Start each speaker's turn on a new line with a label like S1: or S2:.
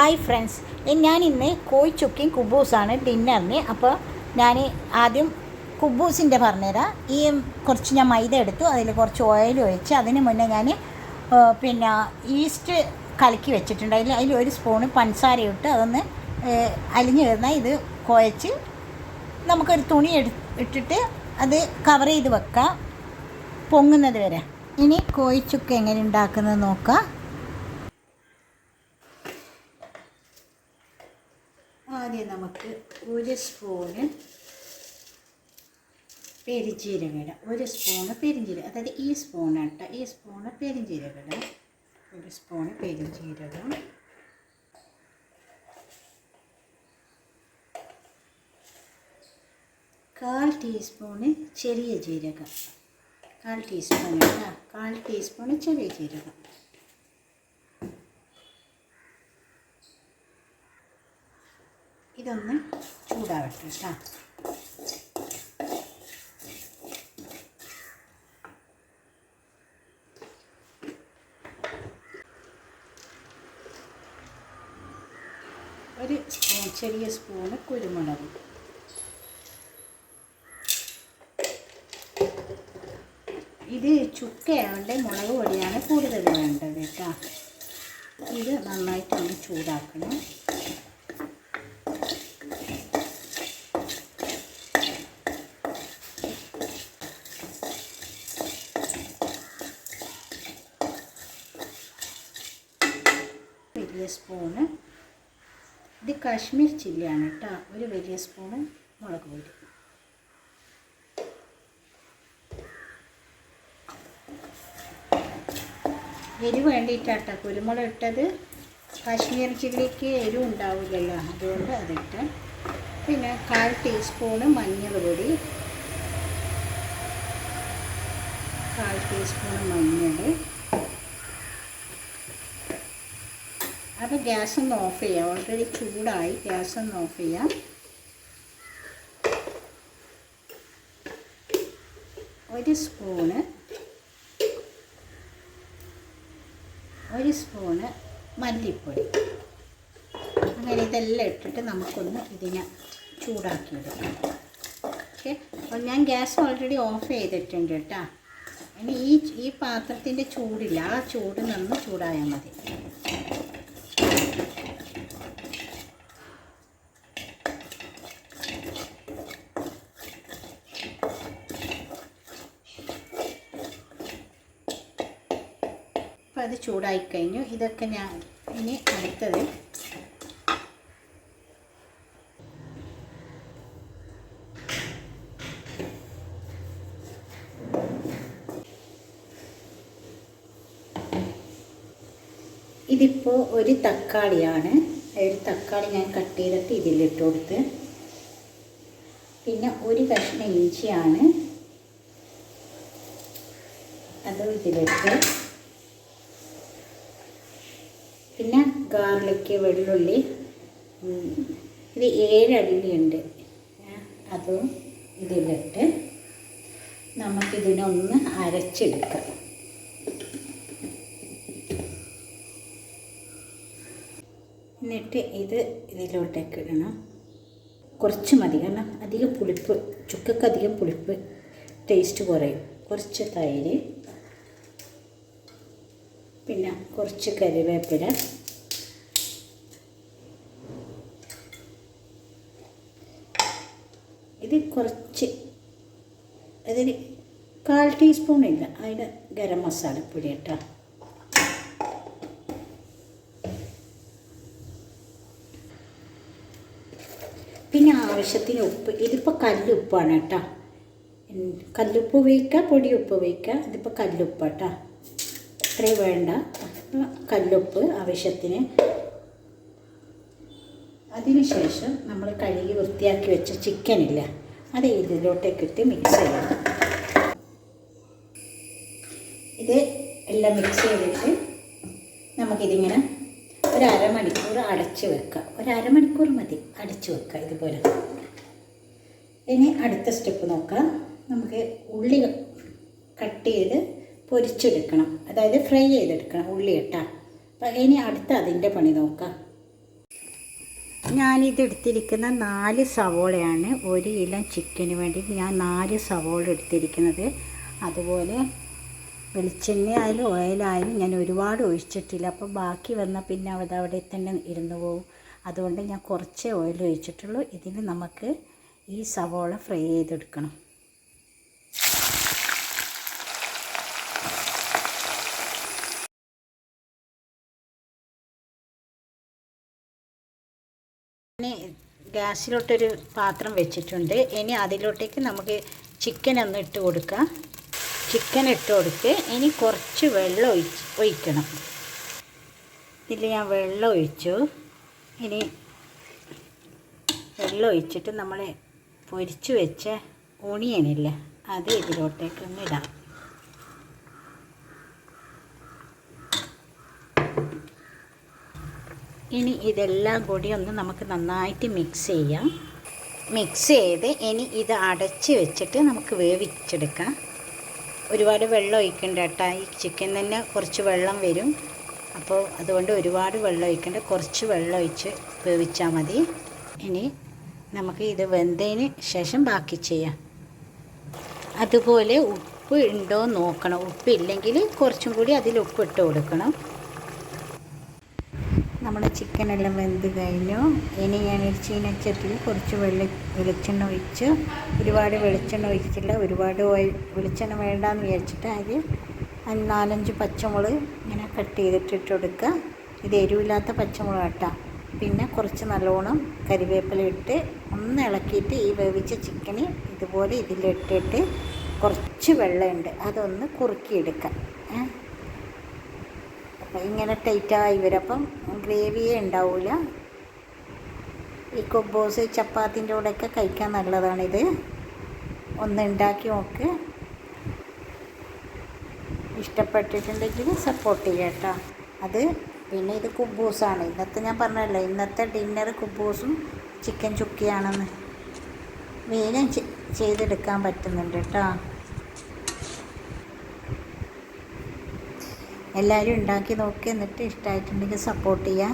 S1: Hi friends ഞാൻ ഇന്ന് കോഴി ചുക്കിയും കുബൂസാണ് ഡിന്നറിന്. അപ്പോൾ ഞാൻ ആദ്യം കുബൂസിന്റെ പറഞ്ഞുതരാം ഈ കുറച്ച് ഞാൻ മൈദ എടുത്തു. അതിൽ കുറച്ച് ഓയിൽ ഒഴിച്ച് അതിന് മുന്നേ ഞാൻ പിന്നെ ഈസ്റ്റ് കലക്കി വെച്ചിട്ടുണ്ട്. അതിൽ അതിൽ ഒരു സ്പൂണ് പഞ്ചസാര ഇട്ട് അതൊന്ന് അലിഞ്ഞു വരുന്ന ഇത് കുഴച്ച് നമുക്കൊരു തുണി എടു ഇട്ടിട്ട് അത് കവർ ചെയ്ത് വെക്കാം. പൊങ്ങുന്നത് വരെ. ഇനി കോഴിച്ചുക്ക് എങ്ങനെ ഉണ്ടാക്കുന്നത് നോക്കാം. ആദ്യം നമുക്ക് ഒരു സ്പൂണ് പെരിഞ്ചീരകം ഇടാം ഒരു സ്പൂണ് പെരിഞ്ചീരകം അതായത് ഈ സ്പൂണ് കേട്ടോ ഈ സ്പൂണ് പെരിഞ്ചീരകം ഇടാം ഒരു സ്പൂണ് പെരിഞ്ചീരകം. കാൽ ടീസ്പൂണ് ചെറിയ ജീരകം. കാൽ ടീസ്പൂൺ കേട്ടോ കാൽ ടീസ്പൂണ് ചെറിയ ജീരകം. ഇതൊന്ന് ചൂടാവട്ടെ കേട്ടോ ഒരു സ്പൂൺ ചെറിയ സ്പൂണ് കുരുമുളക്. ഇത് ചുക്കയാവണ്ട മുളക് പൊടിയാണ് കൂടുതൽ വേണ്ടത് കേട്ടോ ഇത് നന്നായിട്ടൊന്ന് ചൂടാക്കണം. വലിയ സ്പൂണ്. ഇത് കാശ്മീർ ചില്ലിയാണ് കേട്ടോ. ഒരു വലിയ സ്പൂണ് മുളക് പൊടി. എരിവ് വേണ്ടിയിട്ടാട്ടോ കുരുമുളക് ഇട്ടത്. കാശ്മീർ ചില്ലിക്ക് എരിവ് ഉണ്ടാവില്ലല്ലോ അതുകൊണ്ട് അതിട്ട്. പിന്നെ കാൽ ടീസ്പൂണ് മഞ്ഞൾ പൊടി. കാൽ ടീസ്പൂണ് മഞ്ഞൾ. അപ്പോൾ ഗ്യാസ് ഒന്ന് ഓഫ് ചെയ്യാം. ഓൾറെഡി ചൂടായി ഗ്യാസ് ഒന്ന് ഓഫ് ചെയ്യാം. ഒരു സ്പൂണ് ഒരു സ്പൂണ് മല്ലിപ്പൊടി. അങ്ങനെ ഇതെല്ലാം ഇട്ടിട്ട് നമുക്കൊന്ന് ഇതിനെ ചൂടാക്കിയെടുക്കാം. ഓക്കെ? അപ്പോൾ ഞാൻ ഗ്യാസ് ഓൾറെഡി ഓഫ് ചെയ്തിട്ടുണ്ട് കേട്ടോ. ഇനി ഈ ഈ പാത്രത്തിന്റെ ചൂടില്ല. ആ ചൂട് നിന്ന് ചൂടായാൽ മതി. അപ്പോൾ അത് ചൂടായി കഴിഞ്ഞു. ഇതൊക്കെ ഞാൻ ഇനി അടുത്തത് ഇതിപ്പോൾ ഒരു തക്കാളിയാണ്. ഒരു തക്കാളി ഞാൻ കട്ട് ചെയ്തിട്ട് ഇതിലിട്ട് കൊടുത്ത്. പിന്നെ ഒരു കഷ്ണം ഇഞ്ചിയാണ്. അതും ഇതിലിട്ട് പിന്നെ ഗാർലിക്ക് വെള്ളുള്ളി ഇത് ഏഴല്ലിയുണ്ട് അതും ഇതിലിട്ട് നമുക്കിതിനൊന്ന് അരച്ചെടുക്കാം. എന്നിട്ട് ഇത് ഇതിലോട്ടേക്ക് ഇടണം. കുറച്ച് മതി കാരണം അധികം പുളിപ്പ് ചുക്കക്ക് അധികം പുളിപ്പ് ടേസ്റ്റ് കുറയും. കുറച്ച് തൈര് പിന്നെ കുറച്ച് കറിവേപ്പില ഇത് കുറച്ച്. അതിന് കാൽ ടീസ്പൂൺ ഇല്ല. അതിന് ഗരം മസാലപ്പൊടി കേട്ടോ പിന്നെ ആവശ്യത്തിന് ഉപ്പ്. ഇതിപ്പോൾ കല്ലുപ്പാണ് കേട്ടോ. കല്ലുപ്പ് ഉപയോഗിക്കുക പൊടി ഉപ്പ് ഉപയോഗിക്കുക ഇതിപ്പോൾ കല്ലുപ്പ് കേട്ടോ ഇത്രയും വേണ്ട. കല്ലുപ്പ് ആവശ്യത്തിന് അതിനുശേഷം നമ്മൾ കഴുകി വൃത്തിയാക്കി വെച്ച ചിക്കനില്ല അത് ഇതിലോട്ടേക്ക് ഇട്ട് മിക്സ് ചെയ്യണം. ഇത് എല്ലാം മിക്സ് ചെയ്തിട്ട് നമുക്കിതിങ്ങനെ ഒരു അരമണിക്കൂർ അടച്ച് വെക്കാം. ഒരു അരമണിക്കൂർ മതി അടച്ച് വെക്കുക ഇതുപോലെ. ഇനി അടുത്ത സ്റ്റെപ്പ് നോക്കാം. നമുക്ക് ഉള്ളി കട്ട് ചെയ്ത് പൊരിച്ചെടുക്കണം. അതായത് ഫ്രൈ ചെയ്തെടുക്കണം ഉള്ളി ഇട്ടാ അപ്പം ഇനി അടുത്ത അതിന്റെ പണി നോക്കാം. ഞാനിത് എടുത്തിരിക്കുന്ന നാല് സവോളയാണ്. ഒരു ഇലം ചിക്കന് വേണ്ടി ഞാൻ നാല് സവോള എടുത്തിരിക്കുന്നത്. അതുപോലെ വെളിച്ചെണ്ണ ആയാലും ഓയിലായാലും ഞാൻ ഒരുപാട് ഒഴിച്ചിട്ടില്ല. അപ്പോൾ ബാക്കി വന്നാൽ പിന്നെ അത് അവിടെ തന്നെ ഇരുന്ന് പോകും അതുകൊണ്ട് ഞാൻ കുറച്ചേ ഓയിൽ ഒഴിച്ചിട്ടുള്ളൂ. ഇതിൽ നമുക്ക് ഈ സവോള ഫ്രൈ ചെയ്തെടുക്കണം. ഇനി ഗ്യാസിലോട്ടൊരു പാത്രം വെച്ചിട്ടുണ്ട്. ഇനി അതിലോട്ടേക്ക് നമുക്ക് ചിക്കൻ ഒന്ന് ഇട്ട് കൊടുക്കാം. ചിക്കൻ ഇട്ട് കൊടുത്ത് ഇനി കുറച്ച് വെള്ളം ഒഴിച്ച് ഒഴിക്കണം. ഇതിൽ ഞാൻ വെള്ളം ഒഴിച്ചു. ഇനി വെള്ളം ഒഴിച്ചിട്ട് നമ്മൾ പൊരിച്ച് വെച്ച ഓണിയനില്ലേ അത് ഇതിലോട്ടേക്ക് ഒന്ന് ഇടാം. ഇനി ഇതെല്ലാം കൂടി ഒന്ന് നമുക്ക് നന്നായിട്ട് മിക്സ് ചെയ്യാം. മിക്സ് ചെയ്ത് ഇനി ഇത് അടച്ച് വെച്ചിട്ട് നമുക്ക് വേവിച്ചെടുക്കാം. ഒരുപാട് വെള്ളം ഒഴിക്കണ്ട കേട്ടോ. ഈ ചിക്കൻ തന്നെ കുറച്ച് വെള്ളം വരും. അപ്പോൾ അതുകൊണ്ട് ഒരുപാട് വെള്ളം ഒഴിക്കണ്ട. കുറച്ച് വെള്ളം ഒഴിച്ച് വേവിച്ചാൽ മതി. ഇനി നമുക്ക് ഇത് വെന്തതിന് ശേഷം ബാക്കി ചെയ്യാം. അതുപോലെ ഉപ്പ് ഉണ്ടോ നോക്കണം. ഉപ്പില്ലെങ്കിൽ കുറച്ചും കൂടി അതിൽ ഉപ്പ് ഇട്ട് കൊടുക്കണം. നമ്മുടെ ചിക്കനെല്ലാം വെന്ത് കഴിഞ്ഞു. ഇനി ഞാൻ ഒരു ചീനച്ചട്ടിൽ കുറച്ച് വെള്ളി വെളിച്ചെണ്ണ ഒഴിച്ച് ഒരുപാട് വെളിച്ചെണ്ണ ഒഴിച്ചിട്ടില്ല ഒരുപാട് വെളിച്ചെണ്ണ വേണ്ടാന്ന് വിചാരിച്ചിട്ട് അതിൽ നാലഞ്ച് പച്ചമുളക് ഇങ്ങനെ കട്ട് ചെയ്തിട്ട് ഇട്ട് കൊടുക്കുക ഇത് എരിവില്ലാത്ത പച്ചമുളക് കേട്ടോ പിന്നെ കുറച്ച് നല്ലോണം കരിവേപ്പില ഇട്ട് ഒന്ന് ഇളക്കിയിട്ട് ഈ വേവിച്ച ചിക്കന് ഇതുപോലെ ഇതിലിട്ടിട്ട് കുറച്ച് വെള്ളമുണ്ട് അതൊന്ന് കുറുക്കിയെടുക്കാം. ഇങ്ങനെ ടൈറ്റായി വരും. അപ്പം ഗ്രേവിയേ ഉണ്ടാവില്ല ഈ കൊബോസ് ചപ്പാത്തിന്റെ കൂടെയൊക്കെ കഴിക്കാൻ നല്ലതാണിത്. ഒന്ന് ഉണ്ടാക്കി നോക്ക്. ഇഷ്ടപ്പെട്ടിട്ടുണ്ടെങ്കിൽ സപ്പോർട്ട് ചെയ്യാം കേട്ടോ. അത് പിന്നെ ഇത് കുബൂസാണ് ഇന്നത്തെ ഞാൻ പറഞ്ഞല്ലോ ഇന്നത്തെ ഡിന്നർ കുബൂസും ചിക്കൻ ചുക്കിയാണെന്ന്. വേഗം ചെയ്തെടുക്കാൻ പറ്റുന്നുണ്ട് കേട്ടോ. എല്ലാവരും ഉണ്ടാക്കി നോക്കി എന്നിട്ട് ഇഷ്ടമായിട്ടുണ്ടെങ്കിൽ സപ്പോർട്ട് ചെയ്യാം.